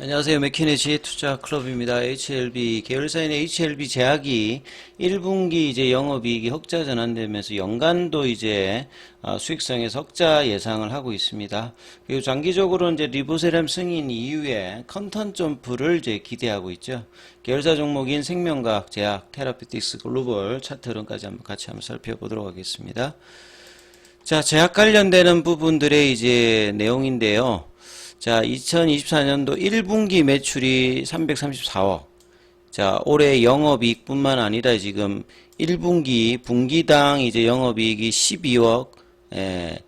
안녕하세요. 맥키네지 투자 클럽입니다. HLB 계열사인 HLB 제약이 1분기 이제 영업이익이 흑자 전환되면서 연간도 이제 어, 수익성의 흑자 예상을 하고 있습니다. 그리고 장기적으로 이제 리보세람 승인 이후에 컨턴 점프를 이제 기대하고 있죠. 계열사 종목인 생명과학, 제약, 테라피틱스 글로벌 차트 흐름까지 한번 같이 한번 살펴보도록 하겠습니다. 자, 제약 관련되는 부분들의 이제 내용인데요. 자, 2024년도 1분기 매출이 334억. 자, 올해 영업이익뿐만 아니라 지금 1분기 분기당 이제 영업이익이 12억 에,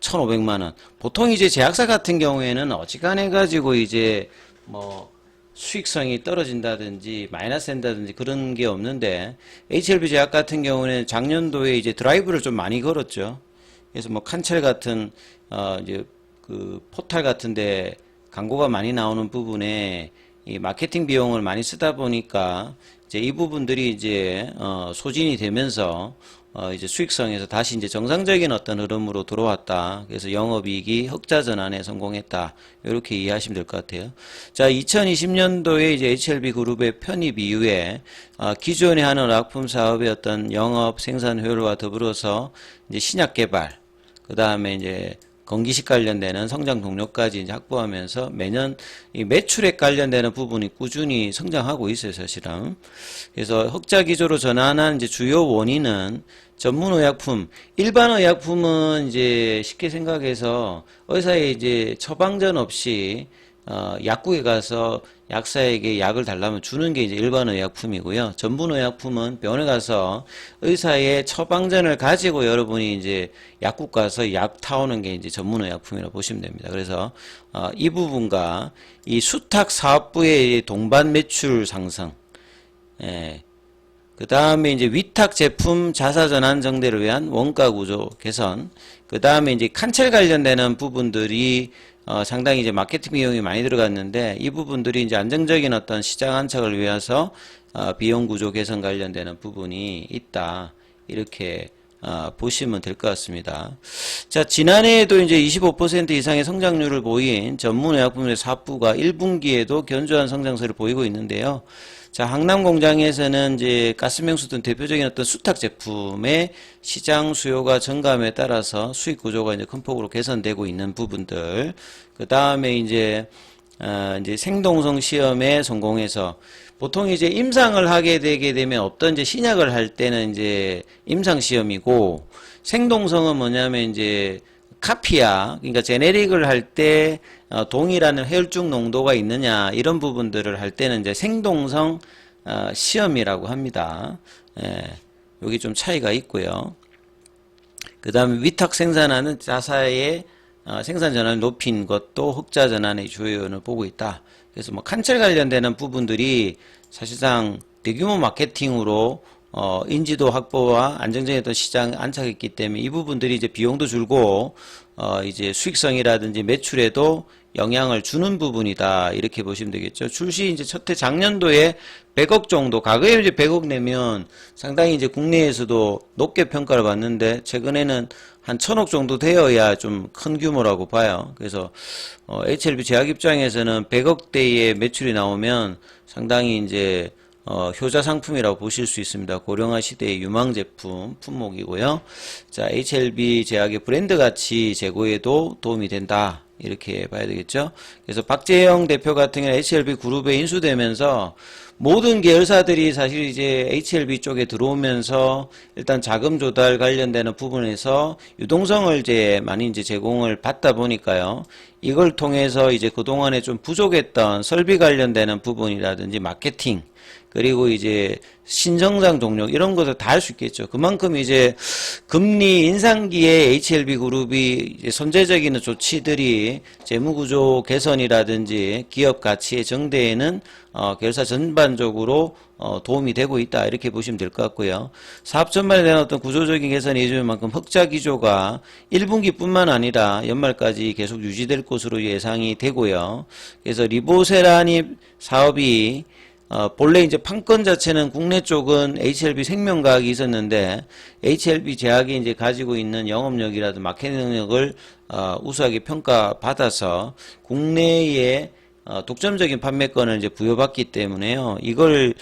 1,500만 원. 보통 이제 제약사 같은 경우에는 어지간해 가지고 이제 뭐 수익성이 떨어진다든지 마이너스 된다든지 그런 게 없는데 HLB 제약 같은 경우는 작년도에 이제 드라이브를 좀 많이 걸었죠. 그래서 뭐 칸첼 같은 어 이제 그 포탈 같은데 광고가 많이 나오는 부분에 이 마케팅 비용을 많이 쓰다 보니까 이제 이 부분들이 이제 어 소진이 되면서 어 이제 수익성에서 다시 이제 정상적인 어떤 흐름으로 들어왔다. 그래서 영업이익이 흑자 전환에 성공했다. 이렇게 이해하시면 될 것 같아요. 자, 2020년도에 이제 HLB 그룹의 편입 이후에 어 기존에 하는 의약품 사업의 어떤 영업 생산 효율과 더불어서 이제 신약 개발 그 다음에 이제 건기식 관련되는 성장 동력까지 이제 확보하면서 매년 이 매출액 관련되는 부분이 꾸준히 성장하고 있어요, 사실은. 그래서 흑자 기조로 전환한 이제 주요 원인은 전문 의약품, 일반 의약품은 이제 쉽게 생각해서 의사의 이제 처방전 없이 어, 약국에 가서 약사에게 약을 달라면 주는 게 이제 일반 의약품이고요. 전문 의약품은 병원에 가서 의사의 처방전을 가지고 여러분이 이제 약국 가서 약 타오는 게 이제 전문 의약품이라고 보시면 됩니다. 그래서 어, 이 부분과 이 수탁 사업부의 동반 매출 상승, 예, 그 다음에 이제 위탁 제품 자사 전환 정대를 위한 원가 구조 개선, 그 다음에 이제 칸첼 관련되는 부분들이 어, 상당히 이제 마케팅 비용이 많이 들어갔는데 이 부분들이 이제 안정적인 어떤 시장 안착을 위해서 어, 비용 구조 개선 관련되는 부분이 있다. 이렇게 어, 보시면 될 것 같습니다. 자 지난해에도 이제 25% 이상의 성장률을 보인 전문 의약품의 사업부가 1분기에도 견조한 성장세를 보이고 있는데요. 자, 항남 공장에서는 이제 가스명수 등 대표적인 어떤 수탁 제품의 시장 수요가 증감에 따라서 수익 구조가 이제 큰 폭으로 개선되고 있는 부분들. 그 다음에 이제, 어, 이제 생동성 시험에 성공해서 보통 이제 임상을 하게 되게 되면 어떤 이제 신약을 할 때는 이제 임상 시험이고 생동성은 뭐냐면 이제 카피야, 그러니까 제네릭을 할때 어, 동일한 혈중 농도가 있느냐 이런 부분들을 할 때는 이제 생동성 어, 시험이라고 합니다. 예, 여기 좀 차이가 있고요. 그 다음에 위탁 생산하는 자사의 어, 생산 전환을 높인 것도 흑자 전환의 주요 요인을 보고 있다. 그래서 뭐 칸첼 관련되는 부분들이 사실상 대규모 마케팅으로 어, 인지도 확보와 안정적인 시장 안착했기 때문에 이 부분들이 이제 비용도 줄고, 어, 이제 수익성이라든지 매출에도 영향을 주는 부분이다. 이렇게 보시면 되겠죠. 출시 이제 첫해 작년도에 100억 정도, 과거에 이제 100억 내면 상당히 이제 국내에서도 높게 평가를 받는데 최근에는 한 1000억 정도 되어야 좀 큰 규모라고 봐요. 그래서, 어, HLB 제약 입장에서는 100억대의 매출이 나오면 상당히 이제 어, 효자 상품이라고 보실 수 있습니다. 고령화 시대의 유망 제품 품목이고요. 자, HLB 제약의 브랜드 가치 제고에도 도움이 된다. 이렇게 봐야 되겠죠. 그래서 박재영 대표 같은 경우는 HLB 그룹에 인수되면서 모든 계열사들이 사실 이제 HLB 쪽에 들어오면서 일단 자금 조달 관련되는 부분에서 유동성을 이제 많이 이제 제공을 받다 보니까요. 이걸 통해서 이제 그동안에 좀 부족했던 설비 관련되는 부분이라든지 마케팅 그리고 이제 신성장 동력 이런 것을 다할 수 있겠죠. 그만큼 이제 금리 인상기에 HLB 그룹이 이제 선제적인 조치들이 재무구조 개선이라든지 기업 가치의 정대에는 어, 계열사 전반적으로 어, 도움이 되고 있다 이렇게 보시면 될 것 같고요. 사업 전반에 대한 어떤 구조적인 개선이 이루어질 만큼 흑자 기조가 1분기뿐만 아니라 연말까지 계속 유지될 것으로 예상이 되고요. 그래서 리보세라니 사업이 어, 본래 이제 판권 자체는 국내 쪽은 HLB 생명과학이 있었는데 HLB 제약이 이제 가지고 있는 영업력이라든 마케팅 능력을 어, 우수하게 평가받아서 국내에 어, 독점적인 판매권을 이제 부여받기 때문에요. 이걸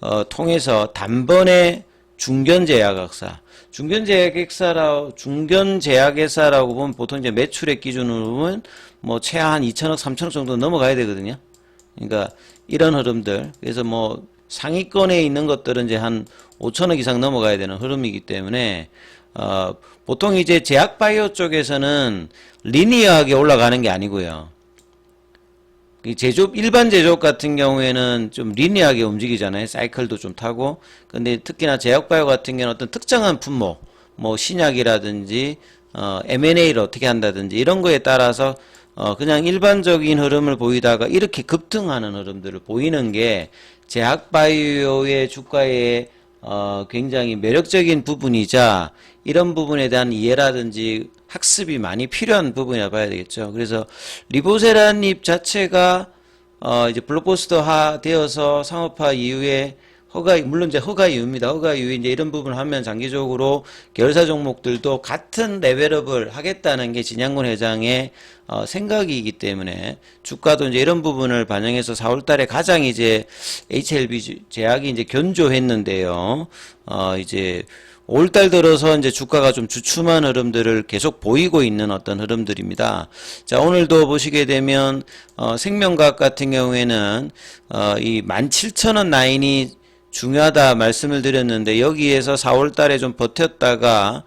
어, 통해서 단번에 중견제약회사, 중견제약회사라 중견제약회사라고 보면 보통 이제 매출액 기준으로 보면 뭐 최하 한 2천억, 3천억 정도 넘어가야 되거든요. 그러니까 이런 흐름들. 그래서 뭐 상위권에 있는 것들은 이제 한 5천억 이상 넘어가야 되는 흐름이기 때문에 어, 보통 이제 제약 바이오 쪽에서는 리니어하게 올라가는 게 아니고요. 이 제조업, 일반 제조업 같은 경우에는 좀 리니어하게 움직이잖아요. 사이클도 좀 타고. 근데 특히나 제약 바이오 같은 경우는 어떤 특정한 품목, 뭐 신약이라든지, 어, M&A를 어떻게 한다든지 이런 거에 따라서 어, 그냥 일반적인 흐름을 보이다가 이렇게 급등하는 흐름들을 보이는 게 제약바이오의 주가의 어, 굉장히 매력적인 부분이자 이런 부분에 대한 이해라든지 학습이 많이 필요한 부분이라 봐야 되겠죠. 그래서 리보세라닙 자체가 어, 이제 블록버스터화 되어서 상업화 이후에 허가, 물론 이제 허가 이후입니다. 허가 이후에 이제 이런 부분을 하면 장기적으로 계열사 종목들도 같은 레벨업을 하겠다는 게 진양군 회장의 어, 생각이기 때문에 주가도 이제 이런 부분을 반영해서 4월 달에 가장 이제 HLB 제약이 이제 견조했는데요. 어, 이제 5월달 들어서 이제 주가가 좀 주춤한 흐름들을 계속 보이고 있는 어떤 흐름들입니다. 자, 오늘도 보시게 되면, 어, 생명과학 같은 경우에는, 어, 이 17,000원 라인이 중요하다 말씀을 드렸는데, 여기에서 4월 달에 좀 버텼다가,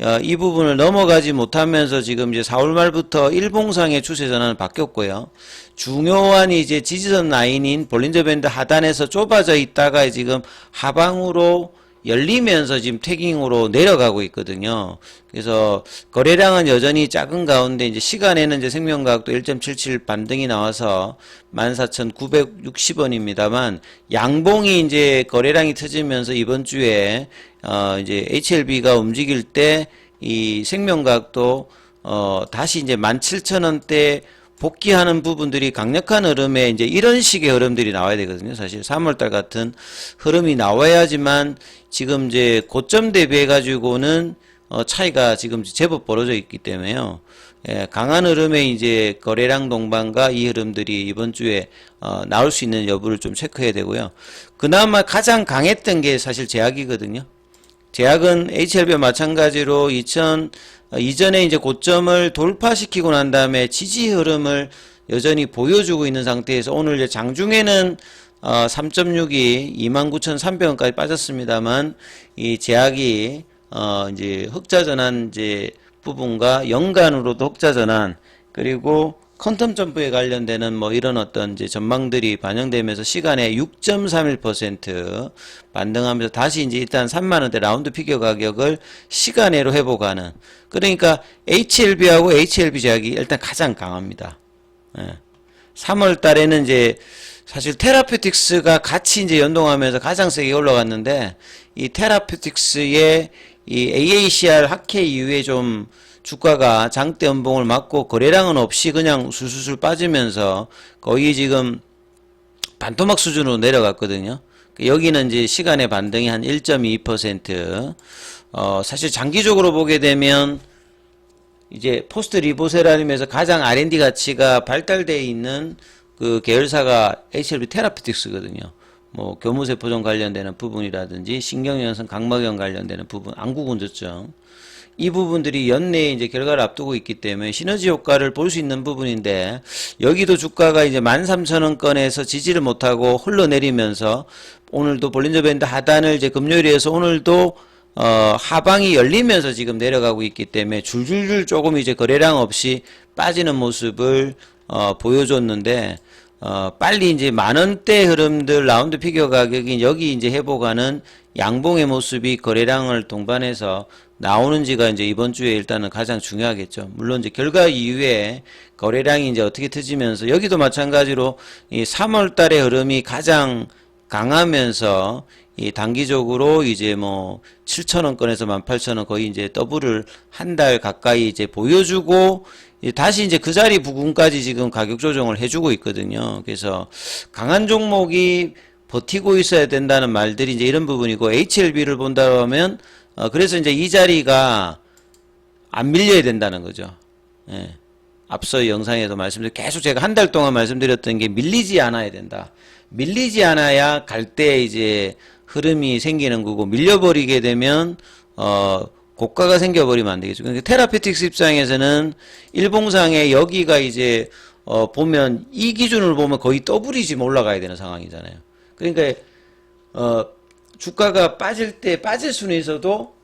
어, 이 부분을 넘어가지 못하면서 지금 이제 4월 말부터 일봉상의 추세 전환은 바뀌었고요. 중요한 이제 지지선 라인인 볼린저 밴드 하단에서 좁아져 있다가 지금 하방으로 열리면서 지금 태깅으로 내려가고 있거든요. 그래서 거래량은 여전히 작은 가운데 이제 시간에는 이제 생명과학도 1.77 반등이 나와서 14,960원입니다만 양봉이 이제 거래량이 터지면서 이번 주에 어 이제 HLB가 움직일 때 이 생명과학도 어 다시 이제 17,000원대 복귀하는 부분들이 강력한 흐름에 이제 이런 식의 흐름들이 나와야 되거든요. 사실 3월달 같은 흐름이 나와야지만 지금 이제 고점 대비해 가지고는 어 차이가 지금 제법 벌어져 있기 때문에요. 예, 강한 흐름에 이제 거래량 동반과 이 흐름들이 이번 주에 어 나올 수 있는 여부를 좀 체크해야 되고요. 그나마 가장 강했던 게 사실 제약이거든요. 제약은 HLB와 마찬가지로 2000 어, 이전에 이제 고점을 돌파시키고 난 다음에 지지 흐름을 여전히 보여주고 있는 상태에서 오늘 이제 장중에는 어, 3.6이 29,300원까지 빠졌습니다만 이 제약이 어, 이제 흑자 전환 이제 부분과 연간으로도 흑자 전환 그리고 퀀텀 점프에 관련되는 뭐 이런 어떤 이제 전망들이 반영되면서 시간에 6.31% 반등하면서 다시 이제 일단 3만 원대 라운드 피겨 가격을 시간으로 회복하는 그러니까 HLB하고 HLB 제약이 일단 가장 강합니다. 예. 3월 달에는 이제 사실 테라피틱스가 같이 이제 연동하면서 가장 세게 올라갔는데 이 테라피틱스의 이 AACR 학회 이후에 좀 주가가 장대 연봉을 맞고 거래량은 없이 그냥 술술술 빠지면서 거의 지금 반토막 수준으로 내려갔거든요. 여기는 이제 시간의 반등이 한 1.2%. 어, 사실 장기적으로 보게 되면 이제 포스트 리보세라님에서 가장 R&D 가치가 발달되어 있는 그 계열사가 HLB 테라피틱스거든요. 뭐 교무세포종 관련되는 부분이라든지 신경연성 각막염 관련되는 부분, 안구군조증 이 부분들이 연내에 이제 결과를 앞두고 있기 때문에 시너지 효과를 볼 수 있는 부분인데 여기도 주가가 이제 13,000원권에서 지지를 못하고 흘러내리면서 오늘도 볼린저 밴드 하단을 이제 금요일에 해서 오늘도 어, 하방이 열리면서 지금 내려가고 있기 때문에 줄줄줄 조금 이제 거래량 없이 빠지는 모습을 어, 보여줬는데 어, 빨리 이제 만 원대 흐름들 라운드 피겨 가격이 여기 이제 회복하는 양봉의 모습이 거래량을 동반해서 나오는지가 이제 이번 주에 일단은 가장 중요하겠죠. 물론 이제 결과 이후에 거래량이 이제 어떻게 터지면서 여기도 마찬가지로 이 3월 달의 흐름이 가장 강하면서 이 단기적으로 이제 뭐 7천원권에서 18,000원 거의 이제 더블을 한 달 가까이 이제 보여주고 다시 이제 그 자리 부근까지 지금 가격 조정을 해주고 있거든요. 그래서 강한 종목이 버티고 있어야 된다는 말들이 이제 이런 부분이고 HLB를 본다 하면 어 그래서 이제 이 자리가 안 밀려야 된다는 거죠. 예. 앞서 영상에도 말씀드렸 계속 제가 한 달 동안 말씀드렸던 게 밀리지 않아야 된다. 밀리지 않아야 갈 때 이제 흐름이 생기는 거고 밀려버리게 되면 어 고가가 생겨버리면 안 되겠죠. 그러니까 테라피틱스 입장에서는 일봉상에 여기가 이제 어 보면 이 기준을 보면 거의 더블이 지금 올라가야 되는 상황이잖아요. 그러니까 어 주가가 빠질 때 빠질 수는 있어도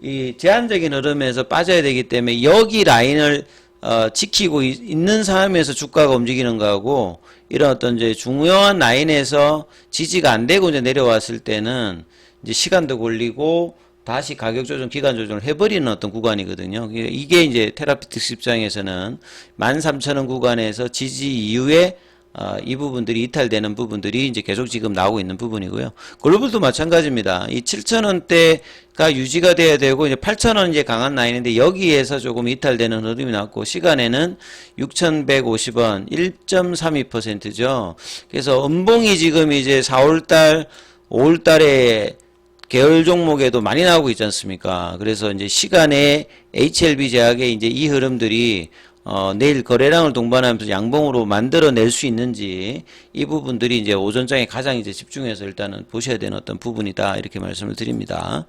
이 제한적인 흐름에서 빠져야 되기 때문에 여기 라인을 어, 지키고 있, 있는 상황에서 주가가 움직이는 거하고 이런 어떤 이제 중요한 라인에서 지지가 안 되고 이제 내려왔을 때는 이제 시간도 걸리고 다시 가격 조정, 기간 조정을 해버리는 어떤 구간이거든요. 이게- 이제 테라피틱스 입장에서는 13,000원 구간에서 지지 이후에 어, 이 부분들이 이탈되는 부분들이 이제 계속 지금 나오고 있는 부분이고요. 글로벌도 마찬가지입니다. 이 7,000원대가 유지가 돼야 되고 이제 8,000원 이제 강한 라인인데 여기에서 조금 이탈되는 흐름이 나왔고 시간에는 6,150원 1.32%죠. 그래서 음봉이 지금 이제 4월 달, 5월 달에 계열 종목에도 많이 나오고 있지 않습니까? 그래서 이제 시간에 HLB 제약의 이제 이 흐름들이 어, 내일 거래량을 동반하면서 양봉으로 만들어낼 수 있는지 이 부분들이 이제 오전장에 가장 이제 집중해서 일단은 보셔야 되는 어떤 부분이다 이렇게 말씀을 드립니다.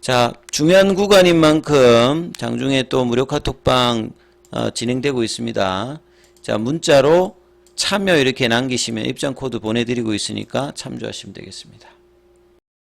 자 중요한 구간인 만큼 장중에 또 무료 카톡방 어, 진행되고 있습니다. 자 문자로 참여 이렇게 남기시면 입장 코드 보내드리고 있으니까 참조하시면 되겠습니다.